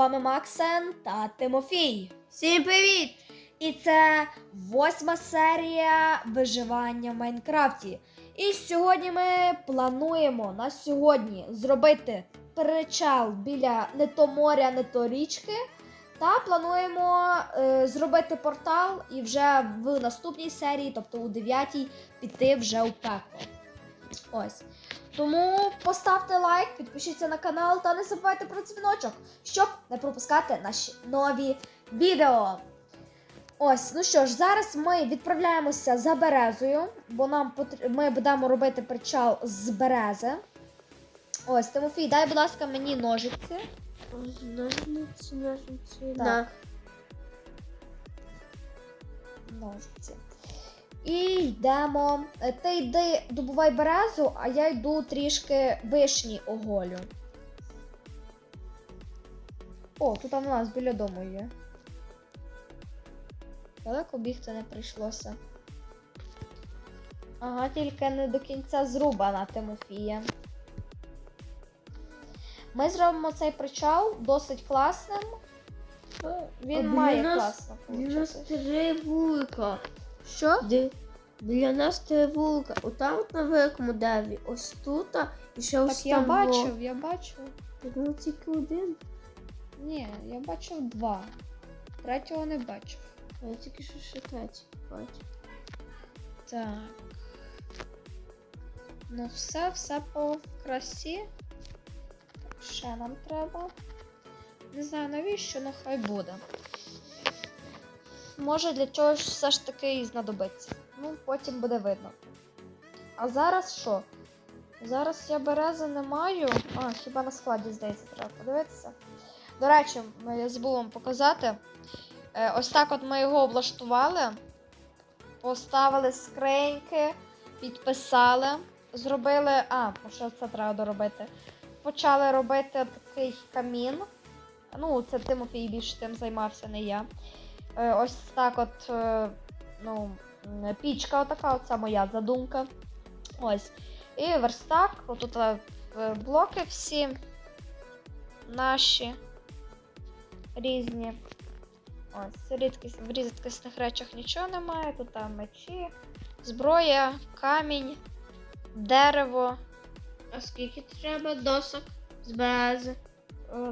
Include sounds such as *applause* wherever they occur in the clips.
вами Максен та Тимофій. Всім привіт! І це восьма серія виживання в Майнкрафті. І сьогодні ми плануємо на сьогодні зробити причал біля не то моря, не то річки. Та плануємо е, зробити портал і вже в наступній серії, тобто у дев'ятій, піти вже у пекло. Ось. Тому поставте лайк, підпишіться на канал та не забувайте про дзвіночок, щоб не пропускати наші нові відео. Ось, ну що ж, зараз ми відправляємося за березою, бо нам потр... ми будемо робити причал з берези. Ось, Тимофій, дай, будь ласка, мені ножиці. Ножниці, ножниці. Так. Да. Ножиці. І йдемо. Е, Ти йди добувай березу, а я йду трішки вишні оголю. О, тут у нас біля дому є. Далеко бігти не прийшлося. Ага, тільки не до кінця зрубана Тимофія. Ми зробимо цей причал досить класним. Він А має класно Біля нас получитись. три вулика. Що? Де? Біля нас три вулика. Отам от на великому дереві. Ось тут і ще ось Так я там. бачив, я бачив. Я думав, тільки один. Ні, я бачив два. Третього не бачив. А я тільки що ще третій бачив. Так. Ну все, все по красі. Так, ще нам треба. Не знаю навіщо, ну хай буде. Може для чогось все ж таки і знадобиться. Ну, потім буде видно. А зараз що? Зараз я берези не маю. А, хіба на складі, здається, треба подивитися. До речі, я забула вам показати. Е, ось так от ми його облаштували. Поставили скриньки, підписали, зробили. А, що це треба доробити. Почали робити такий камін. Ну, це Тимофій більше тим займався, не я. Е, ось так от, е, ну, пічка, отака, оця моя задумка. Ось. І верстак, отут е, блоки всі наші різні. Ось, рідкість, в рідкісних речах нічого немає. Тут там мечі, зброя, камінь, дерево. А скільки треба досок з берези?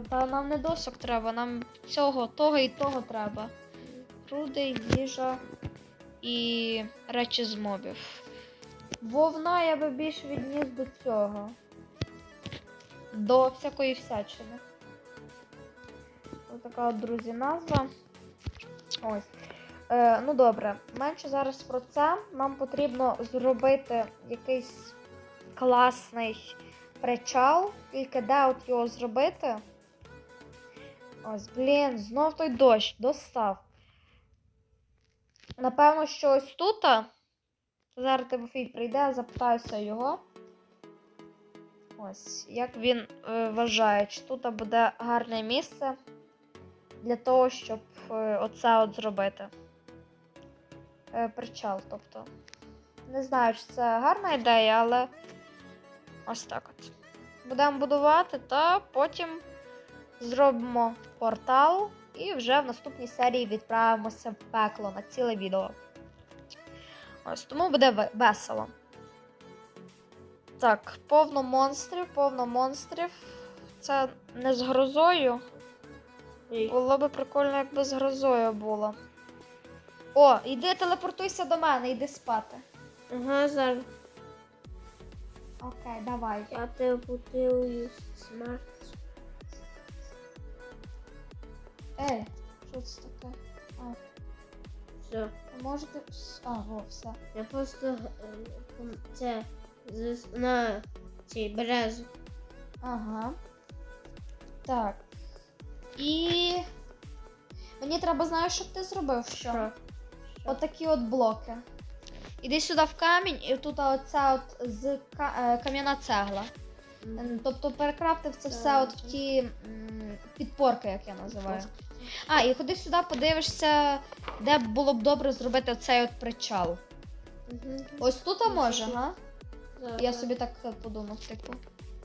Та нам не досок треба, нам цього, того і того треба. Руди, їжа і речі з мобів. Вовна я би більш відніс до цього. До всякої всячини. Ось така от, друзі, назва. Ось. Е, ну добре, менше зараз про це. Нам потрібно зробити якийсь класний причал. Тільки де от його зробити? Ось, блін, знов той дощ достав. Напевно, що ось тут. Зараз Тимофій прийде, запитаюся його. Ось, як він е, вважає, чи тут буде гарне місце для того, щоб е, оце от зробити. Е, причал, тобто. Не знаю, чи це гарна ідея, але ось так от. Будемо будувати, та потім зробимо портал і вже в наступній серії відправимося в пекло на ціле відео. Ось тому буде весело. Так, повно монстрів, повно монстрів. Це не з грозою. Було би прикольно, якби з грозою було. О, йди телепортуйся до мене, йди спати. Ага, зараз. Окей, давай. Я телепортую смарт. Ей, що це таке? А, Все. можете. А, о, все. Я просто е, це на цій березу. Ага. Так. І. Мені треба, знаєш, щоб ти зробив що? Що? Отакі от блоки. Іди сюди в камінь, і тут оця от з е, кам'яна цегла. М, Тобто перекрафтив це все от в ті підпорки, як я називаю. А, і ходи сюди, подивишся, де було б добре зробити цей от причал. Мгм. Ось тут а може, га? Зараз. Я собі так е, подумав, типу.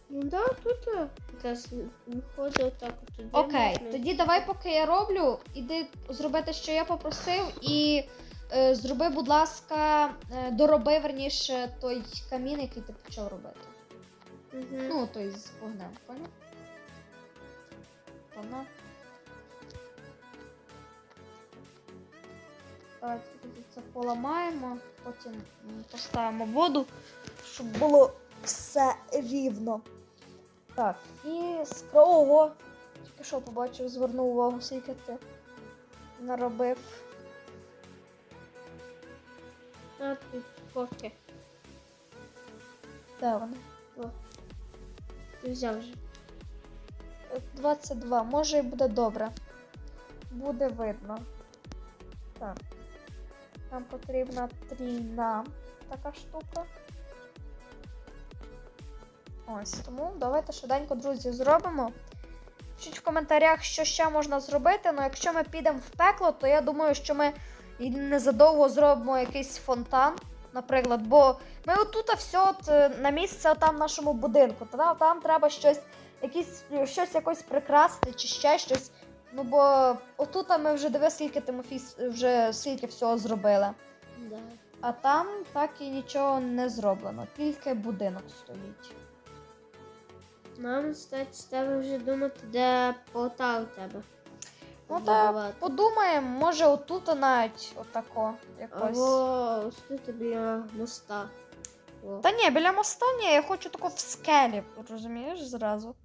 Ну да, тут е, якраз виходить отак от туди. Окей, можна. тоді давай, поки я роблю, іди зроби те, що я попросив, і е, зроби, будь ласка, е, дороби верніше той камін, який ти почав робити. Мгм. Ну, той з вогнем, поняв? Вона. Це поламаємо, потім поставимо воду, щоб було все рівно. Так, і з. Тільки що побачив, звернув увагу, скільки ти наробив. А тут кофе. Де вони? Ти взяв вже. Е, 22. Може і буде добре. Буде видно. Так. Нам потрібна трійна така штука. Ось, тому давайте швиденько, друзі, зробимо. Пишіть в коментарях, що ще можна зробити. Ну, якщо ми підемо в пекло, то я думаю, що ми незадовго зробимо якийсь фонтан, наприклад. Бо ми отут все от, е, на місце там в нашому будинку. Та там треба щось якісь щось якось прикрасити чи ще щось. Ну бо отут ми вже диви, скільки Тимофій вже скільки всього зробили. Да. А там так і нічого не зроблено, тільки будинок стоїть. Нам, з тебе вже думати, де полта у тебе. Ну та Будувати. подумаємо, може отут навіть отако якось. Або ось тут біля моста. О. Та ні, біля моста ні, я хочу тако в скелі, розумієш, зразу.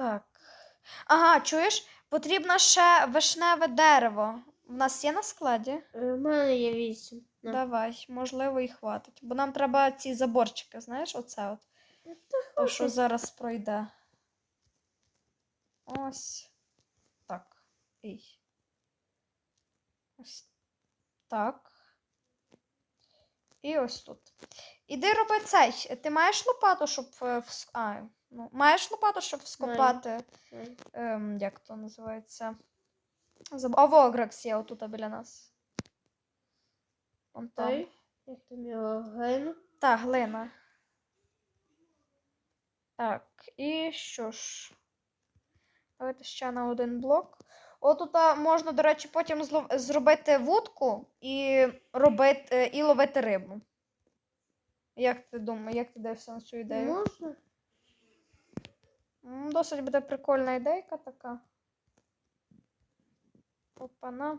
Так. Ага, чуєш? Потрібно ще вишневе дерево. В нас є на складі? Е, У мене є вісім. На. Давай, можливо, і хватить. Бо нам треба ці заборчики, знаєш, оце от. То, що зараз пройде. Ось. Так. Ей. Ось так. І ось тут. Іди роби цей. Ти маєш лопату, щоб. е, А, ну, маєш лопату, щоб вскопати. Е, Ем, як то називається? Заб... А Вогрекс є отут біля нас. Вон там. Той, як там його глину. Та, глина. Так, і що ж? Давайте ще на один блок. Отут можна, до речі, потім злов- зробити вудку і робити, і ловити рибу. Як ти думаєш, як ти дивишся на цю ідею? Можна? Досить буде прикольна ідейка така. Опана.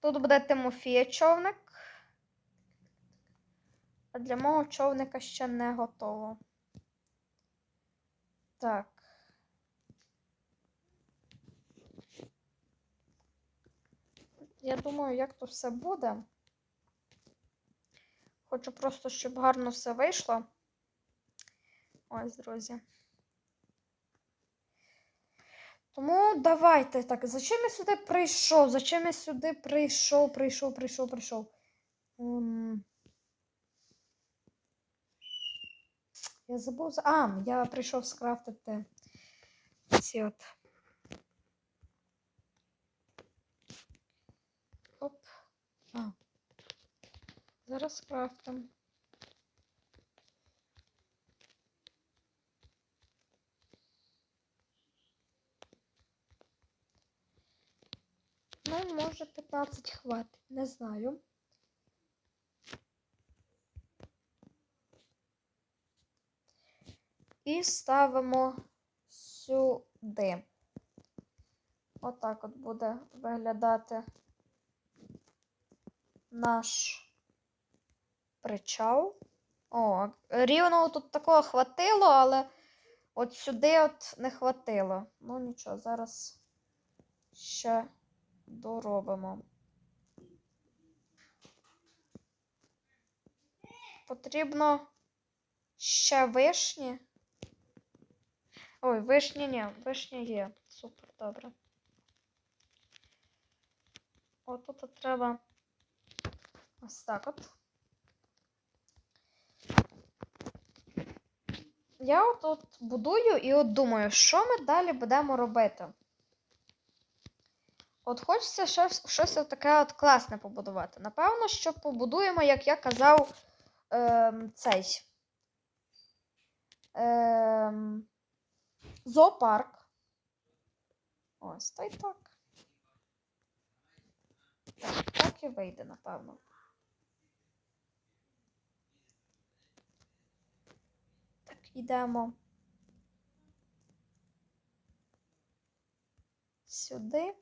Тут буде Тимофія човник. А для мого човника ще не готово. Так. Я думаю, як то все буде. Хочу просто, щоб гарно все вийшло. Ось, друзі. Тому давайте так. Зачем я сюди прийшов? Зачем я сюди прийшов, прийшов, прийшов, прийшов? Ем, Я забув. за- А, я прийшов скрафтити ці от. Оп. А. Зараз скрафтим. Ну, може 15 хватить, не знаю. І ставимо сюди. Отак от буде виглядати наш причал. О, рівно тут такого хватило, але от сюди от не хватило. Ну нічого, зараз ще доробимо. Потрібно ще вишні. Ой, вишні ні, вишні є. Супер, добре. Отут от треба ось так от. Я от, от будую і от думаю, що ми далі будемо робити. От хочеться щось, щось таке от класне побудувати. Напевно, що побудуємо, як я казав, ем, цей. Ем, зоопарк. Ось, та й так. Так, так і вийде, напевно. Так, ідемо. Сюди.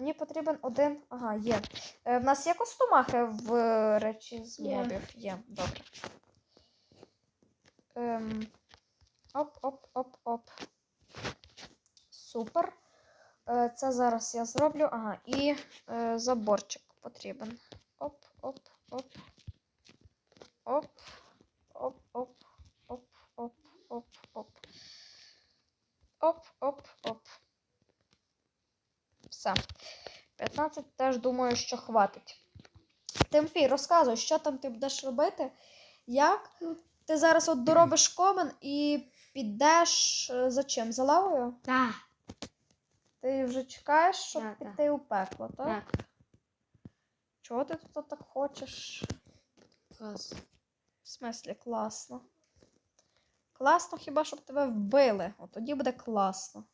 Мені потрібен один. Ага, є. Е, в нас є костюмахи в е, речі з Є. мобів? Є, добре. Ем, оп, оп, оп, оп. Супер. Е, це зараз я зроблю. Ага, і е, заборчик потрібен. Оп, оп, оп. Оп, оп, оп, оп, оп, оп, оп. Оп, оп, оп. Все. 15 теж думаю, що хватить. Тимфій, розказуй, що там ти будеш робити? Як? Ти зараз от доробиш комен і підеш е, за чим? За лавою? Так, Ти вже чекаєш, щоб Так, так. піти у пекло, так? так. Чого ти тут так хочеш? Клас. В смислі, класно. Класно хіба щоб тебе вбили. От тоді буде класно.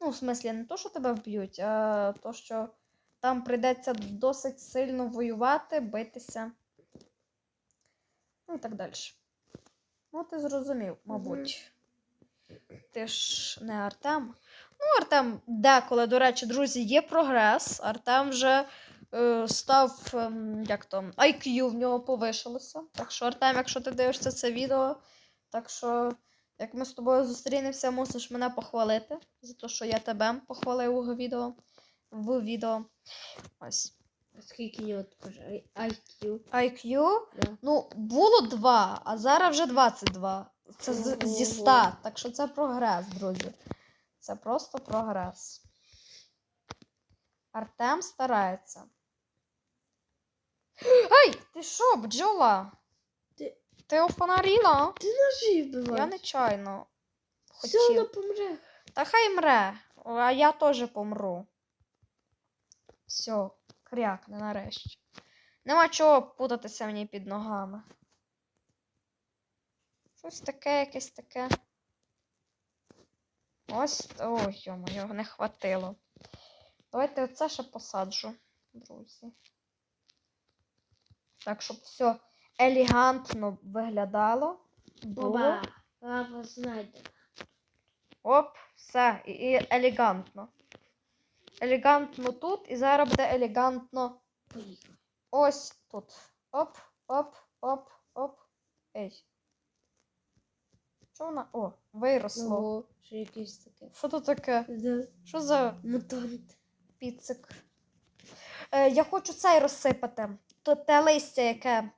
Ну, в смислі, не то, що тебе вб'ють, а то, що там прийдеться досить сильно воювати, битися. Ну і так далі. Ну, ти зрозумів, мабуть. Ти ж не Артем. Ну, Артем деколи, до речі, друзі, є прогрес. Артем вже е, став, ем, як то, IQ в нього повишилося. Так що, Артем, якщо ти дивишся це відео, так що, як ми з тобою зустрінемося, мусиш мене похвалити за те, що я тебе похвалив у відео. В відео. Ось. Скільки тепер? IQ? IQ. Да. Ну, було 2, а зараз вже 22. Це з, зі 100. Так що це прогрес, друзі. Це просто прогрес. Артем старається. Ей, ти що, бджола? Ти- офонаріла? Ти ножі вбиваєш. Я нечайно Все, вона помре. Та хай мре, а я теж помру. Все, крякне нарешті. Нема чого путатися мені під ногами. Щось таке, якесь таке. Ось. Ой, йому не хватило. Давайте оце ще посаджу, друзі. Так, щоб все елегантно виглядало. Було. Оба. Лава знайде. Оп, все, і, і елегантно. Елегантно тут, і зараз буде елегантно ось тут. Оп, оп, оп, оп. Ей. Що вона? О, виросло. Ого, що якесь таке. Що тут таке? Да. Що за Мутант. піцик? Е, я хочу цей розсипати. То те листя, яке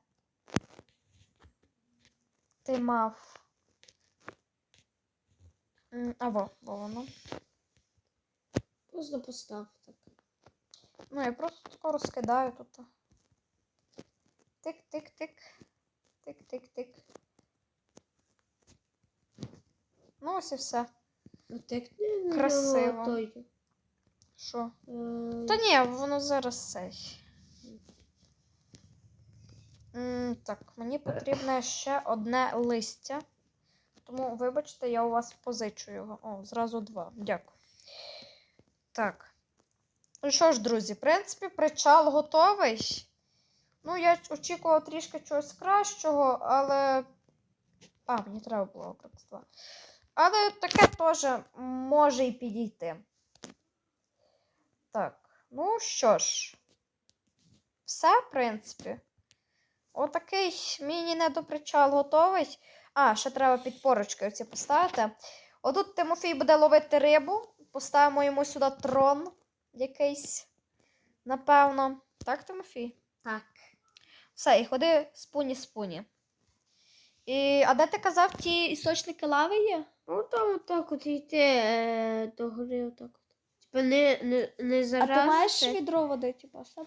ти мав. А во, во воно. Просто постав так. Ну, я просто тако розкидаю тут. Тик-тик-тик. Тик-тик-тик. Ну, ось і все. От як ти Красиво. Що? е, Та ні, воно зараз цей. Так, мені потрібне ще одне листя. Тому, вибачте, я у вас позичу його. О, зразу два. Дякую. Так. Ну що ж, друзі, в принципі, причал готовий. Ну, я очікувала трішки чогось кращого, але. А, мені треба було обрати. Але таке теж може і підійти. Так, ну що ж, все, в принципі. Отакий міні-недопричал готовий. А, ще треба підпорочки оці поставити. Отут Тимофій буде ловити рибу. Поставимо йому сюди трон якийсь. Напевно. Так, Тимофій? Так. Все, і ходи спуні-спуні. І, а де ти казав, ті істочники лави є? Ну там отак от йти е, до гори отак от. Типа не, не, не А ти маєш відро води, типу, все?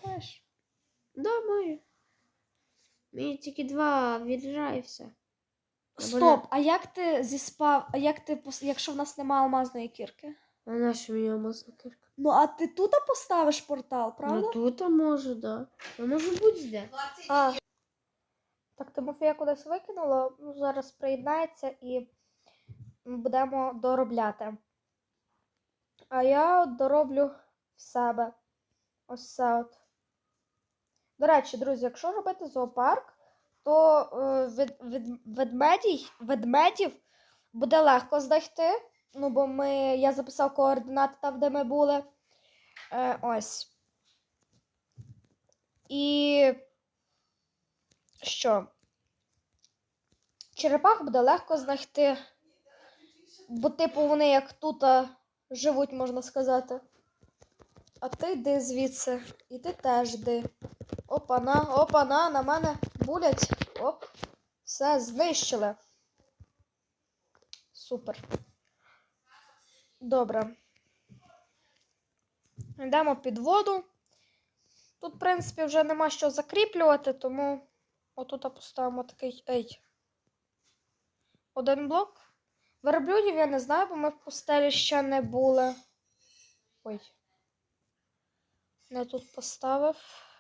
Да, маю. Мені тільки два відра і все. Стоп, а як ти зіспав, а як ти, якщо в нас немає алмазної кірки? А наша мені алмазна кирка? Ну, а ти тут поставиш портал, правда? Ну тут може, да. А може будь де. А. Так, Тимофія кудись викинуло, ну, зараз приєднається і будемо доробляти. А я от дороблю в себе. Ось це от. До речі, друзі, якщо робити зоопарк, то е, від, від, ведмедій, ведмедів буде легко знайти. Ну, бо ми, я записав координати там, де ми були. Е, ось. І що? Черепах буде легко знайти. Бо, типу, вони як тут живуть, можна сказати. А ти йди звідси. І ти теж йди. Опана, опана, на мене булять. Оп. Все, знищили. Супер. Добре. Йдемо під воду. Тут, в принципі, вже нема що закріплювати, тому отут поставимо такий ей. Один блок. Верблюдів я не знаю, бо ми в пустелі ще не були. Ой. Не тут поставив.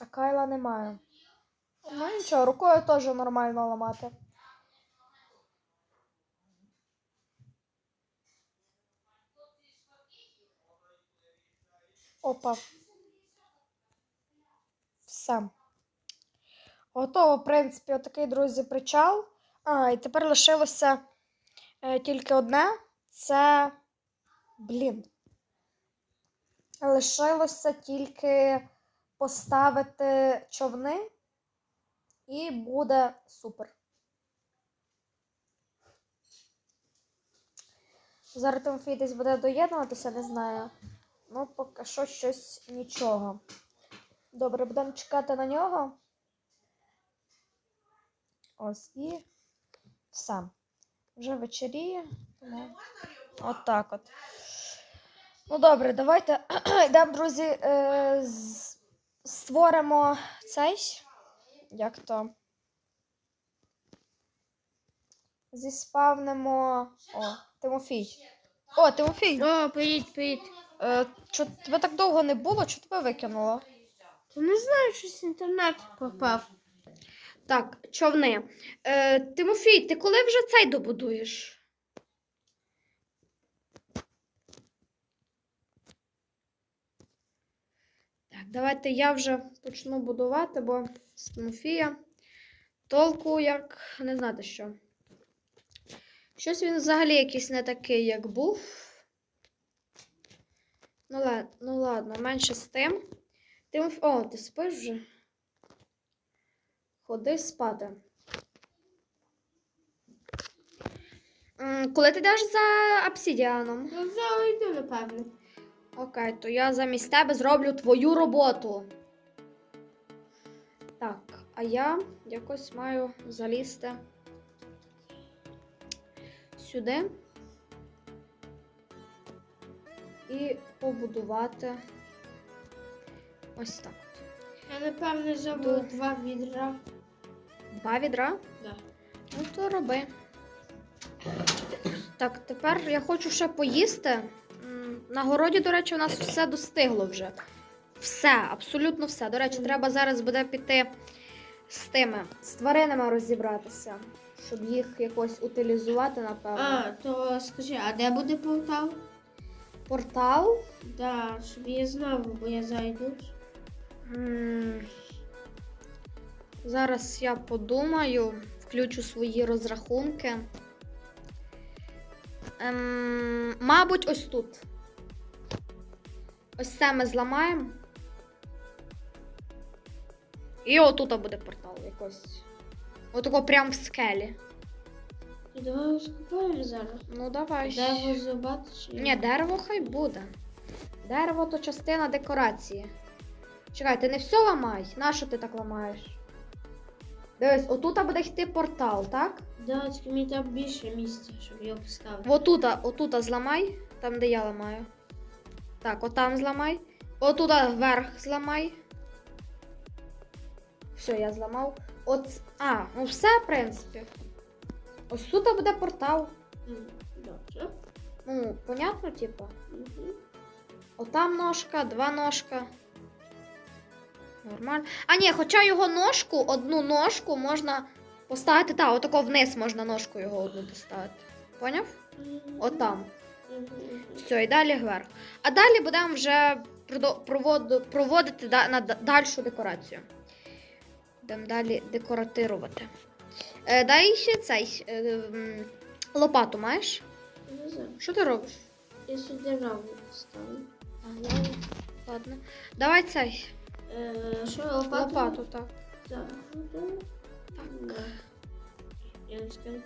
А Кайла немає. Ну нічого, рукою теж нормально ламати. Опа. Все. Готово, в принципі, отакий, друзі, причал. А, і тепер лишилося е, тільки одне. Це. Блін. Лишилося тільки поставити човни, і буде супер. Зараз Тимофій десь буде доєднуватися, не знаю. Ну, поки що щось нічого. Добре, будемо чекати на нього. Ось і все. Вже вечеріє. Тому от так от. Ну добре, давайте *clears throat* йдемо, друзі, е, з- створимо цей. Як то? Зіспавнимо. О, Тимофій. О, Тимофій! О, поїдь, поїдь. Е, чо, тебе так довго не було, чого тебе викинуло? Та не знаю, щось інтернет пропав. Так, човни. Е, Тимофій, ти коли вже цей добудуєш? Давайте я вже почну будувати, бо з толку як не знати що. Щось він взагалі якийсь не такий, як був. Ну, ладно, ну ладно, менше з тим. Тимофій, о, ти спиш вже? Ходи спати. Коли ти йдеш за обсидіаном? Ну, зараз йду, напевно. Окей, то я замість тебе зроблю твою роботу. Так, а я якось маю залізти сюди і побудувати ось так. Я, напевно, забула Ду- два відра. Два відра. Да. Ну, то роби. Так, тепер я хочу ще поїсти. На городі, до речі, у нас все достигло вже. Все, абсолютно все. До речі, треба зараз буде піти з тими, з тваринами розібратися, щоб їх якось утилізувати, напевно. А, то скажи, а де буде портал? Портал. Да, щоб я знав, бо я зайду. М, Зараз я подумаю, включу свої розрахунки. Ем, мабуть, ось тут. Ось це ми зламаємо. І отут буде портал якось. Отако прям в скелі. І давай розкопаємо зараз. Ну, давай. Де зубати чи Ні, дерево хай буде. Дерево то частина декорації. Чекай, ти не все ламай. Нащо ти так ламаєш? Дивись, отут буде йти портал, так? Да, тільки мені там більше місця, щоб його поставити. Отута, отута зламай, там, де я ламаю. Так, отам зламай. Отуда вверх зламай. Все, я зламав. От. А, ну все, в принципі. Ось тут буде портал. Добре. Ну, понятно, типу? Мгм. Отам ножка, два ножка. Нормально. А ні, хоча його ножку, одну ножку можна поставити. Та, отако вниз можна ножку його одну поставити. Поняв? Отам. Все, і далі вверх. А далі будемо вже проводити на дальшу декорацію. Будемо далі декоратирувати. Е, дай ще цей е, лопату маєш? Не знаю. Що ти робиш? Я сюди раму поставлю. А, я... Ладно. Давай цей. Е, що лопату? Лопату, так. Так. Так. Я не скажу.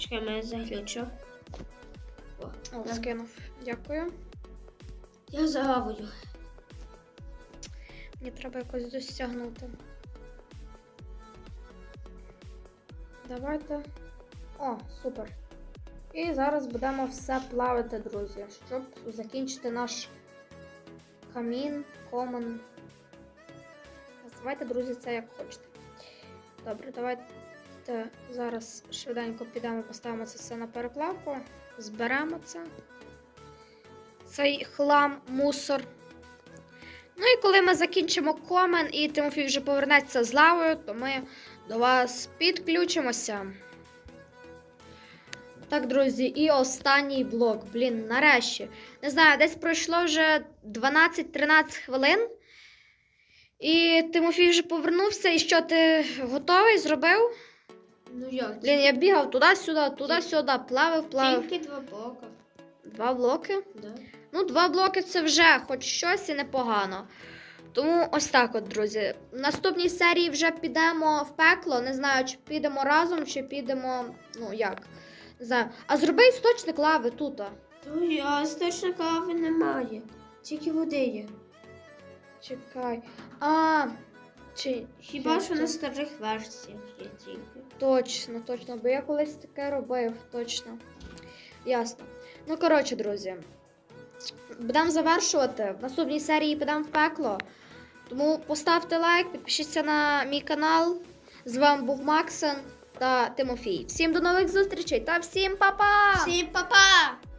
Чекай, мене заглючив. О, я- скинув. Дякую. Я загавлю. Мені треба якось досягнути. Давайте. О, супер. І зараз будемо все плавити, друзі, щоб закінчити наш камін, комин. Називайте, друзі, це як хочете. Добре, давайте зараз швиденько підемо, поставимо це все на переплавку, зберемо це. Цей хлам, мусор. Ну і коли ми закінчимо комен і Тимофій вже повернеться з лавою, то ми до вас підключимося. Так, друзі, і останній блок. Блін, нарешті. Не знаю, десь пройшло вже 12-13 хвилин. І Тимофій вже повернувся. І що, ти готовий зробив? Ну як? Блін, я бігав туди-сюди, туди-сюди, плавив, плавив. Тільки два блока. Два блоки. Да. Ну, два блоки це вже хоч щось і непогано. Тому ось так от, друзі. В наступній серії вже підемо в пекло. Не знаю, чи підемо разом, чи підемо. Ну як. Не знаю. А зроби істочник лави тут. То я точно кави немає. Тільки води є. Чекай. А. Чи. Хіба що на старих версіях є тільки. Точно, точно, бо я колись таке робив, точно. Ясно. Ну, коротше, друзі. Будемо завершувати. В наступній серії підемо в пекло. Тому поставте лайк, підпишіться на мій канал. З вами був Максен та Тимофій. Всім до нових зустрічей та всім па-па! Всім па-па!